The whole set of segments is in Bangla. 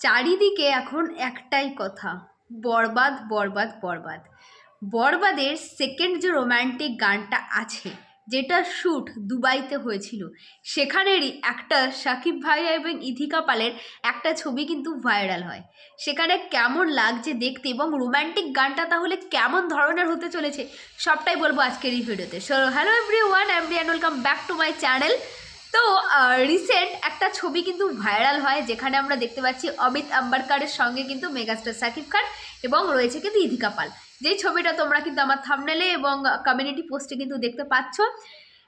চারিদিকে এখন একটাই কথা, বরবাদ বরবাদ বরবাদ। বরবাদের সেকেন্ড যে রোম্যান্টিক গানটা আছে, যেটা শ্যুট দুবাইতে হয়েছিল, সেখানেরই একটা সাকিব ভাইয়া এবং ইথিকা পালের একটা ছবি কিন্তু ভাইরাল হয়। সেখানে কেমন লাগছে দেখতে এবং রোম্যান্টিক গানটা তাহলে কেমন ধরনের হতে চলেছে, সবটাই বলব আজকের এই ভিডিওতে। So hello everyone every and welcome back to my channel তো রিসেন্ট একটা ছবি কিন্তু ভাইরাল হয় যেখানে আমরা দেখতে পাচ্ছি অমিত আম্বারকারের সঙ্গে কিন্তু মেগাস্টার সাকিব খান এবং রয়েছে কিন্তু ইধিকা পাল। যেই ছবিটা তোমরা কিন্তু আমার থামনেলে এবং কমিউনিটি পোস্টে কিন্তু দেখতে পাচ্ছ।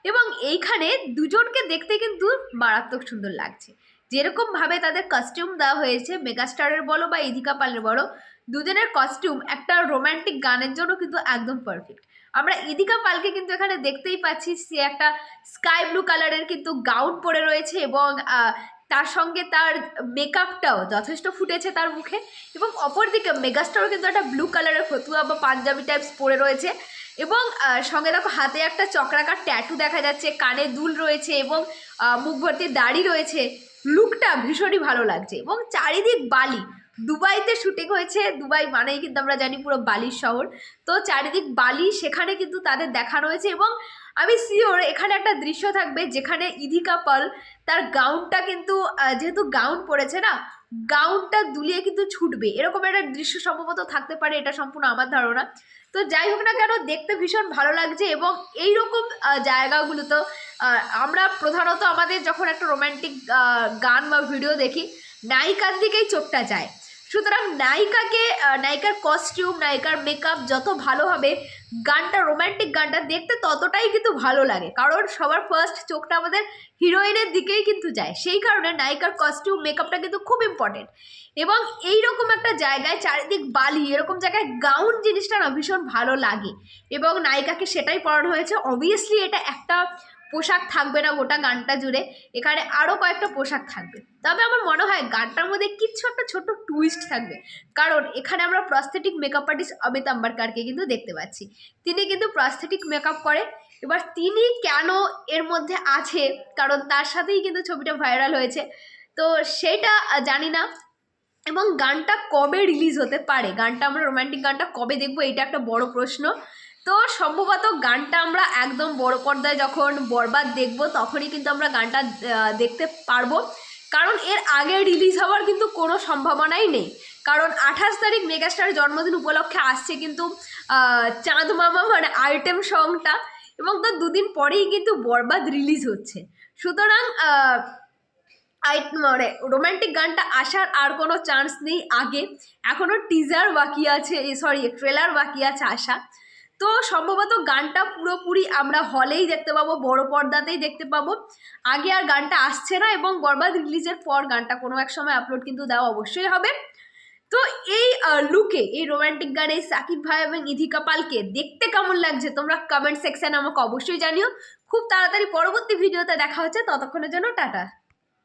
এবং এইখানে দুজনকে দেখতে কিন্তু মারাত্মক সুন্দর লাগছে। যেরকমভাবে তাদের কস্টিউম দেওয়া হয়েছে, মেগাস্টারের বলো বা ইধিকা পালের বলো, দুজনের কস্টিউম একটা রোম্যান্টিক গানের জন্য কিন্তু একদম পারফেক্ট আমরা ইদিকা পালকে কিন্তু এখানে দেখতেই পাচ্ছি সে একটা স্কাই ব্লু কালারের কিন্তু গাউন পরে রয়েছে এবং তার সঙ্গে তার মেকআপটাও যথেষ্ট ফুটেছে তার মুখে এবং অপরদিকে মেগাস্টারও কিন্তু একটা ব্লু কালারের ফতুয়া বা পাঞ্জাবি টাইপস পরে রয়েছে এবং সঙ্গে দেখো হাতে একটা চক্রাকার ট্যাটু দেখা যাচ্ছে, কানে দুল রয়েছে এবং মুখ ভর্তি দাড়ি রয়েছে। লুকটা ভীষণই ভালো লাগছে এবং চারিদিক বালি। দুবাইতে শুটিং হয়েছে দুবাই মানেই কিন্তু আমরা জানি পুরো বালির শহর। তো চারিদিক বালি সেখানে কিন্তু তাদের দেখানো হয়েছে এবং আমি সিওর এখানে একটা দৃশ্য থাকবে যেখানে ইধিকা পাল তার গাউনটা কিন্তু যেহেতু গাউন পরেছে না গাউনটা দুলিয়ে কিন্তু ছুটবে। এরকম একটা দৃশ্য সম্ভবত থাকতে পারে এটা সম্পূর্ণ আমার ধারণা। তো যাই হোক না কেন দেখতে ভীষণ ভালো লাগছে এবং এইরকম আহ, জায়গাগুলো তো আমরা প্রধানত আমাদের যখন একটা রোম্যান্টিক গান বা ভিডিও দেখি নায়িকার দিকেই চোখটা যায়। সুতরাং নায়িকাকে নায়িকার কস্টিউম নায়িকার মেকআপ যত ভালো হবে, গানটা রোম্যান্টিক গানটা দেখতে ততটাই কিন্তু ভালো লাগে। কারণ সবার ফার্স্ট চোখটা আমাদের হিরোইনের দিকেই কিন্তু যায়। সেই কারণে নায়িকার কস্টিউম মেকআপটা কিন্তু খুব ইম্পর্টেন্ট এবং এই রকম একটা জায়গায় চারিদিক বালি, এরকম জায়গায় গাউন জিনিসটা না ভীষণ ভালো লাগে। এবং নায়িকাকে সেটাই পড়ানো হয়েছে। অবভিয়াসলি এটা একটা পোশাক থাকবে না গোটা গানটা জুড়ে, এখানে আরও কয়েকটা পোশাক থাকবে। তবে আমার মনে হয় গানটার মধ্যে কিচ্ছু একটা ছোট্ট টুইস্ট থাকবে। কারণ এখানে আমরা প্রস্থেটিক মেকআপ আর্টিস্ট অমিত আম্বারকারকে কিন্তু দেখতে পাচ্ছি। তিনি কিন্তু প্রস্থেটিক মেকআপ করে। এবার তিনি কেন এর মধ্যে আছে? কারণ তার সাথেই কিন্তু ছবিটা ভাইরাল হয়েছে। তো সেটা জানি না। এবং গানটা কবে রিলিজ হতে পারে? গানটা আমরা রোমান্টিক গানটা কবে দেখব? এটা একটা বড় প্রশ্ন। তো সম্ভবত গানটা আমরা একদম বড় পর্দায় যখন বরবাদ দেখব, তখনই কিন্তু আমরা গানটা দেখতে পারব। কারণ এর আগে রিলিজ হওয়ার কিন্তু কোনো সম্ভাবনাই নেই। কারণ আঠাশ তারিখ মেগাস্টার জন্মদিন উপলক্ষে আসছে কিন্তু চাঁদ মামা মানে আইটেম সংটা এবং তার দুদিন পরেই কিন্তু বরবাদ রিলিজ হচ্ছে। সুতরাং আই মানে রোম্যান্টিক গানটা আসার আর কোনো চান্স নেই আগে। এখনও টিজার বাকি আছে সরি ট্রেলার বাকি আছে আসা তো সম্ভবত গানটা পুরোপুরি আমরা হলেই দেখতে পাবো, বড় পর্দাতেই দেখতে পাবো। আগে আর গানটা আসছে না এবং বরবাদ রিলিজের পর গানটা কোনো এক সময় আপলোড কিন্তু দেওয়া অবশ্যই হবে। তো এই লুকে এই রোমান্টিক গানে সাকিব ভাই এবং ইধিকা পালকে দেখতে কেমন লাগছে তোমরা কমেন্ট সেকশনে আমাকে অবশ্যই জানিও। খুব তাড়াতাড়ি পরবর্তী ভিডিওতে দেখা হচ্ছে, ততক্ষণের জন্য টাটা।